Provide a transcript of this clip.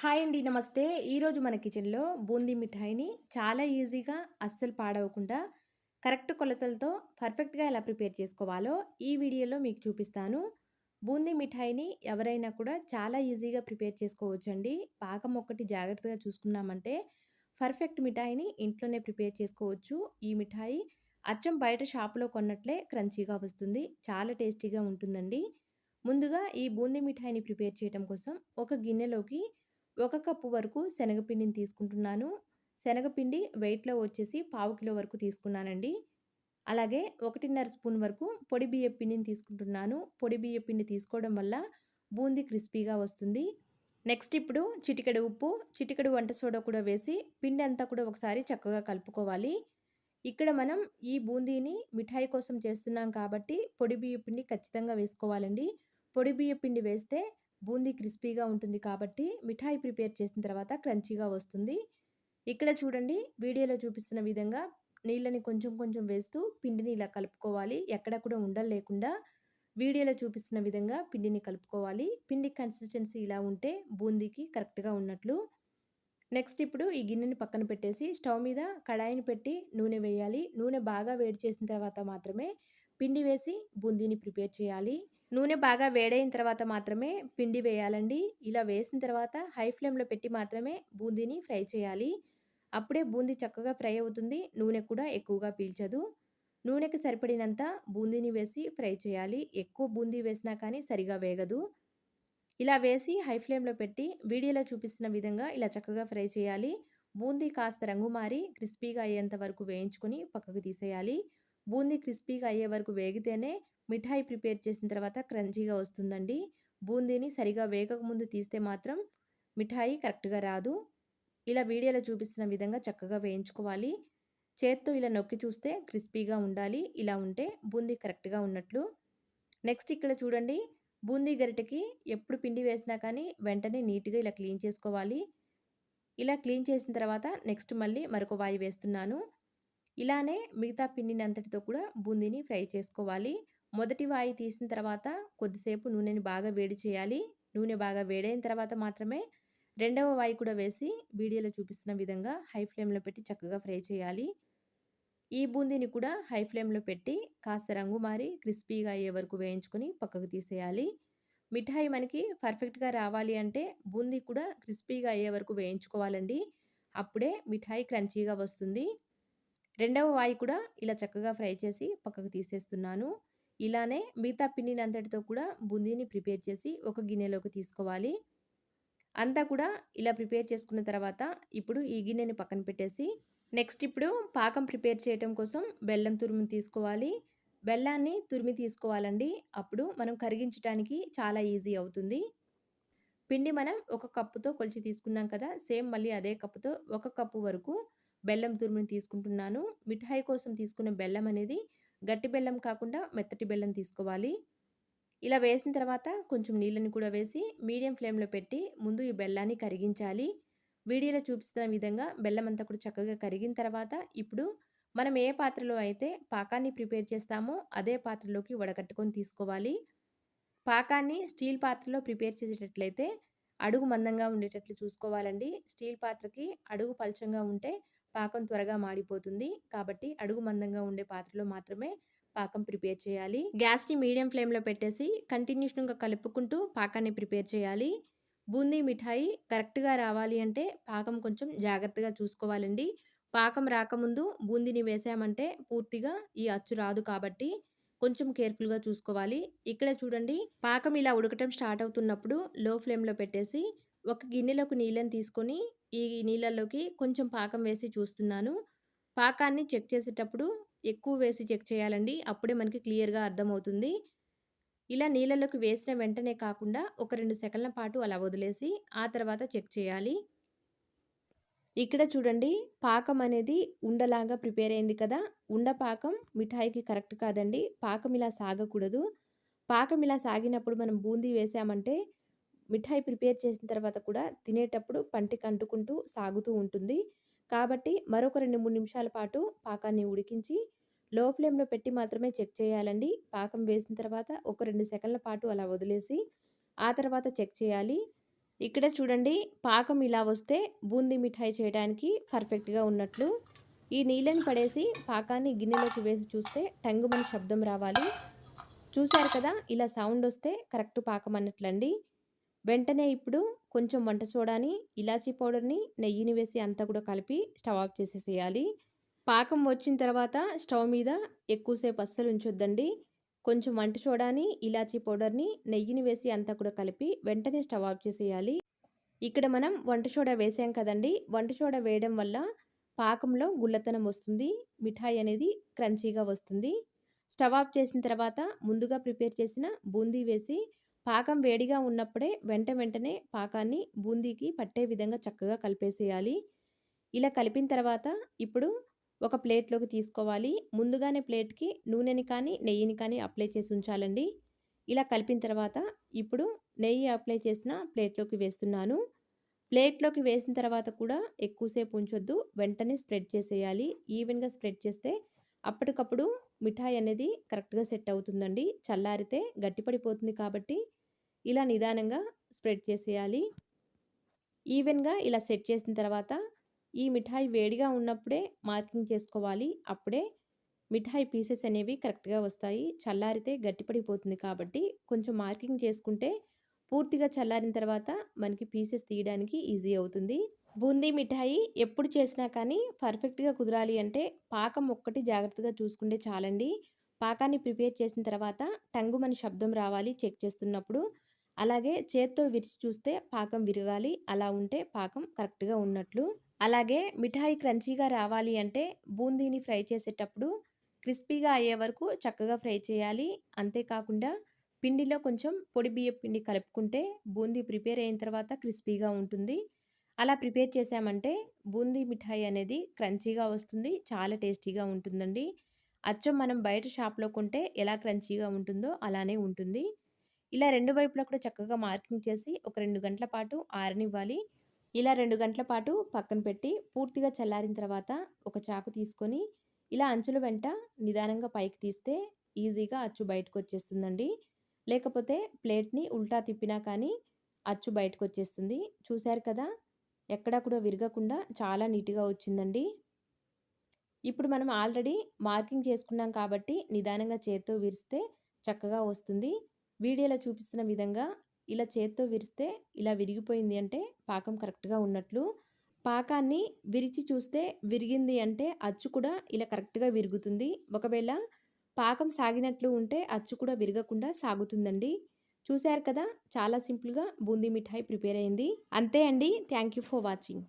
Hi అండి నమస్తే. ఈరోజు మన కిచెన్లో బూందీ మిఠాయిని చాలా ఈజీగా అస్సలు పాడవకుండా కరెక్ట్ కొలతలతో పర్ఫెక్ట్గా ఎలా ప్రిపేర్ చేసుకోవాలో ఈ వీడియోలో మీకు చూపిస్తాను. బూందీ మిఠాయిని ఎవరైనా కూడా చాలా ఈజీగా ప్రిపేర్ చేసుకోవచ్చండి. పాకం ఒక్కటి జాగ్రత్తగా చూసుకున్నామంటే పర్ఫెక్ట్ మిఠాయిని ఇంట్లోనే ప్రిపేర్ చేసుకోవచ్చు. ఈ మిఠాయి అచ్చం బయట షాపులో కొన్నట్లే క్రంచీగా వస్తుంది చాలా టేస్టీగా ఉంటుందండి. ముందుగా ఈ బూందీ మిఠాయిని ప్రిపేర్ చేయడం కోసం ఒక గిన్నెలోకి ఒక కప్పు వరకు శనగపిండిని తీసుకుంటున్నాను. శనగపిండి వెయిట్లో వచ్చేసి పావు కిలో వరకు తీసుకున్నానండి. అలాగే ఒకటిన్నర స్పూన్ వరకు పొడి బియ్య పిండిని తీసుకుంటున్నాను. పొడి బియ్య పిండి తీసుకోవడం వల్ల బూందీ క్రిస్పీగా వస్తుంది. నెక్స్ట్ ఇప్పుడు చిటికెడు ఉప్పు చిటికెడు వంట సోడా కూడా వేసి పిండి అంతా కూడా ఒకసారి చక్కగా కలుపుకోవాలి. ఇక్కడ మనం ఈ బూందీని మిఠాయి కోసం చేస్తున్నాం కాబట్టి పొడి బియ్య పిండి ఖచ్చితంగా వేసుకోవాలండి. పొడి బియ్య పిండి వేస్తే బూందీ క్రిస్పీగా ఉంటుంది కాబట్టి మిఠాయి ప్రిపేర్ చేసిన తర్వాత క్రంచీగా వస్తుంది. ఇక్కడ చూడండి వీడియోలో చూపిస్తున్న విధంగా నీళ్ళని కొంచెం కొంచెం వేస్తూ పిండిని ఇలా కలుపుకోవాలి. ఎక్కడ కూడా ఉండలు లేకుండా వీడియోలో చూపిస్తున్న విధంగా పిండిని కలుపుకోవాలి. పిండి కన్సిస్టెన్సీ ఇలా ఉంటే బూందీకి కరెక్ట్గా ఉన్నట్లు. నెక్స్ట్ ఇప్పుడు ఈ గిన్నెని పక్కన పెట్టేసి స్టవ్ మీద కడాయిని పెట్టి నూనె వేయాలి. నూనె బాగా వేడి చేసిన తర్వాత మాత్రమే పిండి వేసి బూందీని ప్రిపేర్ చేయాలి. నూనె బాగా వేడైన తర్వాత మాత్రమే పిండి వేయాలండి. ఇలా వేసిన తర్వాత హై ఫ్లేమ్లో పెట్టి మాత్రమే బూందీని ఫ్రై చేయాలి. అప్పుడే బూందీ చక్కగా ఫ్రై అవుతుంది. నూనె కూడా ఎక్కువగా పీల్చదు. నూనెకి సరిపడినంత బూందీని వేసి ఫ్రై చేయాలి. ఎక్కువ బూందీ వేసినా కానీ సరిగా వేగదు. ఇలా వేసి హై ఫ్లేమ్లో పెట్టి వీడియోలో చూపిస్తున్న విధంగా ఇలా చక్కగా ఫ్రై చేయాలి. బూందీ కాస్త రంగు మారి క్రిస్పీగా అయ్యేంత వరకు వేయించుకొని పక్కకు తీసేయాలి. బూందీ క్రిస్పీగా అయ్యే వరకు వేగితేనే మిఠాయి ప్రిపేర్ చేసిన తర్వాత క్రంచీగా వస్తుందండి. బూందీని సరిగా వేగకముందు తీస్తే మాత్రం మిఠాయి కరెక్ట్గా రాదు. ఇలా వీడియోలో చూపిస్తున్న విధంగా చక్కగా వేయించుకోవాలి. చేత్తో ఇలా నొక్కి చూస్తే క్రిస్పీగా ఉండాలి. ఇలా ఉంటే బూందీ కరెక్ట్గా ఉన్నట్లు. నెక్స్ట్ ఇక్కడ చూడండి. బూందీ గరిటెకి ఎప్పుడు పిండి వేసినా కానీ వెంటనే నీట్గా ఇలా క్లీన్ చేసుకోవాలి. ఇలా క్లీన్ చేసిన తర్వాత నెక్స్ట్ మళ్ళీ మరొక వాయి వేస్తున్నాను. ఇలానే మిగతా పిండిని అంతటితో కూడా బూందీని ఫ్రై చేసుకోవాలి. మొదటి వాయి తీసిన తర్వాత కొద్దిసేపు నూనెని బాగా వేడి చేయాలి. నూనె బాగా వేడైన తర్వాత మాత్రమే రెండవ వాయి కూడా వేసి వీడియోలో చూపిస్తున్న విధంగా హై ఫ్లేమ్లో పెట్టి చక్కగా ఫ్రై చేయాలి. ఈ బూందీని కూడా హై ఫ్లేమ్లో పెట్టి కాస్త రంగు మారి క్రిస్పీగా అయ్యే వరకు వేయించుకొని పక్కకు తీసేయాలి. మిఠాయి మనకి పర్ఫెక్ట్గా రావాలి అంటే బూందీ కూడా క్రిస్పీగా అయ్యే వరకు వేయించుకోవాలండి. అప్పుడే మిఠాయి క్రంచీగా వస్తుంది. రెండవ వాయి కూడా ఇలా చక్కగా ఫ్రై చేసి పక్కకు తీసేస్తున్నాను. ఇలానే మిగతా పిండినంతటితో కూడా బూందీని ప్రిపేర్ చేసి ఒక గిన్నెలోకి తీసుకోవాలి. అంతా కూడా ఇలా ప్రిపేర్ చేసుకున్న తర్వాత ఇప్పుడు ఈ గిన్నెని పక్కన పెట్టేసి నెక్స్ట్ ఇప్పుడు పాకం ప్రిపేర్ చేయటం కోసం బెల్లం తురుము తీసుకోవాలి. బెల్లాన్ని తురిమి తీసుకోవాలండి. అప్పుడు మనం కరిగించడానికి చాలా ఈజీ అవుతుంది. పిండి మనం ఒక కప్పుతో కొలిచి తీసుకున్నాం కదా సేమ్ మళ్ళీ అదే కప్పుతో ఒక కప్పు వరకు బెల్లం తురుముని తీసుకుంటున్నాను. మిఠాయి కోసం తీసుకున్న బెల్లం అనేది గట్టి బెల్లం కాకుండా మెత్తటి బెల్లం తీసుకోవాలి. ఇలా వేసిన తర్వాత కొంచెం నీళ్ళని కూడా వేసి మీడియం ఫ్లేమ్లో పెట్టి ముందు ఈ బెల్లాన్ని కరిగించాలి. వీడియోలో చూపిస్తున్న విధంగా బెల్లం అంతా కూడా చక్కగా కరిగిన తర్వాత ఇప్పుడు మనం ఏ పాత్రలో అయితే పాకాన్ని ప్రిపేర్ చేస్తామో అదే పాత్రలోకి వడకట్టుకొని తీసుకోవాలి. పాకాన్ని స్టీల్ పాత్రలో ప్రిపేర్ చేసేటట్లయితే అడుగు మందంగా ఉండేటట్లు చూసుకోవాలండి. స్టీల్ పాత్రకి అడుగు పలచంగా ఉంటే పాకం త్వరగా మాడిపోతుంది. కాబట్టి అడుగు మందంగా ఉండే పాత్రలో మాత్రమే పాకం ప్రిపేర్ చేయాలి. గ్యాస్ని మీడియం ఫ్లేమ్లో పెట్టేసి కంటిన్యూషన్గా కలుపుకుంటూ పాకాన్ని ప్రిపేర్ చేయాలి. బూందీ మిఠాయి కరెక్ట్గా రావాలి అంటే పాకం కొంచెం జాగ్రత్తగా చూసుకోవాలండి. పాకం రాకముందు బూందీని వేసామంటే పూర్తిగా ఈ అచ్చు రాదు కాబట్టి కొంచెం కేర్ఫుల్గా చూసుకోవాలి. ఇక్కడ చూడండి పాకం ఇలా ఉడకటం స్టార్ట్ అవుతున్నప్పుడు లో ఫ్లేమ్లో పెట్టేసి ఒక గిన్నెలోకి నీళ్ళని తీసుకొని ఈ నీళ్ళల్లోకి కొంచెం పాకం వేసి చూస్తున్నాను. పాకాన్ని చెక్ చేసేటప్పుడు ఎక్కువ వేసి చెక్ చేయాలండి. అప్పుడే మనకి క్లియర్గా అర్థమవుతుంది. ఇలా నీళ్ళలోకి వేసిన వెంటనే కాకుండా ఒక రెండు సెకండ్ల పాటు అలా వదిలేసి ఆ తర్వాత చెక్ చేయాలి. ఇక్కడ చూడండి పాకం అనేది ఉండలాగా ప్రిపేర్ అయింది కదా! ఉండ పాకం మిఠాయికి కరెక్ట్ కాదండి. పాకం ఇలా సాగకూడదు. పాకం ఇలా సాగినప్పుడు మనం బూందీ వేసామంటే మిఠాయి ప్రిపేర్ చేసిన తర్వాత కూడా తినేటప్పుడు పంటికి అంటుకుంటూ సాగుతూ ఉంటుంది. కాబట్టి మరొక రెండు మూడు నిమిషాల పాటు పాకాన్ని ఉడికించి లో ఫ్లేమ్లో పెట్టి మాత్రమే చెక్ చేయాలండి. పాకం వేసిన తర్వాత ఒక రెండు సెకండ్ల పాటు అలా వదిలేసి ఆ తర్వాత చెక్ చేయాలి. ఇక్కడ చూడండి పాకం ఇలా వస్తే బూందీ మిఠాయి చేయడానికి పర్ఫెక్ట్గా ఉన్నట్లు. ఈ నీళ్ళని పడేసి పాకాన్ని గిన్నెలోకి వేసి చూస్తే టంగుమని శబ్దం రావాలి. చూశారు కదా ఇలా సౌండ్ వస్తే కరెక్ట్ పాకం అన్నట్లండి. వెంటనే ఇప్పుడు కొంచెం వంట సోడాని ఇలాచీ పౌడర్ని నెయ్యిని వేసి అంతా కూడా కలిపి స్టవ్ ఆఫ్ చేసేసేయాలి. పాకం వచ్చిన తర్వాత స్టవ్ మీద ఎక్కువసేపు అస్సలు ఉంచొద్దండి. కొంచెం వంట సోడాని ఇలాచీ పౌడర్ని నెయ్యిని వేసి అంతా కూడా కలిపి వెంటనే స్టవ్ ఆఫ్ చేసేయాలి. ఇక్కడ మనం వంట సోడా వేసాం కదండి. వంట సోడా వేయడం వల్ల పాకంలో గుల్లతనం వస్తుంది మిఠాయి అనేది క్రంచీగా వస్తుంది. స్టవ్ ఆఫ్ చేసిన తర్వాత ముందుగా ప్రిపేర్ చేసిన బూందీ వేసి పాకం వేడిగా ఉన్నప్పుడే వెంట వెంటనే పాకాన్ని బూందీకి పట్టే విధంగా చక్కగా కలిపేసేయాలి. ఇలా కలిపిన తర్వాత ఇప్పుడు ఒక ప్లేట్లోకి తీసుకోవాలి. ముందుగానే ప్లేట్కి నూనెని కానీ నెయ్యిని కానీ అప్లై చేసి ఉంచాలండి. ఇలా కలిపిన తర్వాత ఇప్పుడు నెయ్యి అప్లై చేసిన ప్లేట్లోకి వేస్తున్నాను. ప్లేట్లోకి వేసిన తర్వాత కూడా ఎక్కువసేపు ఉంచొద్దు. వెంటనే స్ప్రెడ్ చేసేయాలి. ఈవెన్గా స్ప్రెడ్ చేస్తే అప్పటికప్పుడు మిఠాయి అనేది కరెక్ట్గా సెట్ అవుతుందండి. చల్లారితే గట్టిపడిపోతుంది కాబట్టి ఇలా నిదానంగా స్ప్రెడ్ చేసేయాలి. ఈవెన్గా ఇలా సెట్ చేసిన తర్వాత ఈ మిఠాయి వేడిగా ఉన్నప్పుడే మార్కింగ్ చేసుకోవాలి. అప్పుడే మిఠాయి పీసెస్ అనేవి కరెక్ట్గా వస్తాయి. చల్లారితే గట్టిపడిపోతుంది కాబట్టి కొంచెం మార్కింగ్ చేసుకుంటే పూర్తిగా చల్లారిన తర్వాత మనకి పీసెస్ తీయడానికి ఈజీ అవుతుంది. బూందీ మిఠాయి ఎప్పుడు చేసినా కానీ పర్ఫెక్ట్గా కుదరాలి అంటే పాకం ఒక్కటి జాగ్రత్తగా చూసుకుంటే చాలండి. పాకాన్ని ప్రిపేర్ చేసిన తర్వాత టంగుమని శబ్దం రావాలి చెక్ చేస్తున్నప్పుడు. అలాగే చేత్తో విరిచి చూస్తే పాకం విరగాలి అలా ఉంటే పాకం కరెక్ట్గా ఉన్నట్లు. అలాగే మిఠాయి క్రంచీగా రావాలి అంటే బూందీని ఫ్రై చేసేటప్పుడు క్రిస్పీగా అయ్యే వరకు చక్కగా ఫ్రై చేయాలి. అంతేకాకుండా పిండిలో కొంచెం పొడి బియ్య పిండి కలుపుకుంటే బూందీ ప్రిపేర్ అయిన తర్వాత క్రిస్పీగా ఉంటుంది. అలా ప్రిపేర్ చేసామంటే బూందీ మిఠాయి అనేది క్రంచీగా వస్తుంది చాలా టేస్టీగా ఉంటుందండి. అచ్చం మనం బయట షాప్లో కొంటే ఎలా క్రంచీగా ఉంటుందో అలానే ఉంటుంది. ఇలా రెండు వైపులా కూడా చక్కగా మార్కింగ్ చేసి ఒక రెండు గంటల పాటు ఆరనివ్వాలి. ఇలా రెండు గంటల పాటు పక్కన పెట్టి పూర్తిగా చల్లారిన తర్వాత ఒక చాకు తీసుకొని ఇలా అంచుల వెంట నిదానంగా పైకి తీస్తే ఈజీగా అచ్చు బయటకు వచ్చేస్తుందండి లేకపోతే ప్లేట్ని ఉల్టా తిప్పినా కానీ అచ్చు బయటకు వచ్చేస్తుంది చూశారు కదా? ఎక్కడా కూడా విరగకుండా చాలా నీట్గా వచ్చిందండి. ఇప్పుడు మనం ఆల్రెడీ మార్కింగ్ చేసుకున్నాం కాబట్టి నిదానంగా చేత్తో విరిస్తే చక్కగా వస్తుంది. వీడియోలో చూపిస్తున్న విధంగా ఇలా చేత్తో విరిస్తే ఇలా విరిగిపోయింది అంటే పాకం కరెక్ట్గా ఉన్నట్లు. పాకాన్ని విరిచి చూస్తే విరిగింది అంటే అచ్చు కూడా ఇలా కరెక్ట్గా విరుగుతుంది. ఒకవేళ పాకం సాగినట్లు ఉంటే అచ్చు కూడా విరగకుండా సాగుతుందండి. చూశారు కదా? చాలా సింపుల్గా బూందీ మిఠాయి ప్రిపేర్ అయింది. అంతే అండి. Thank you for watching.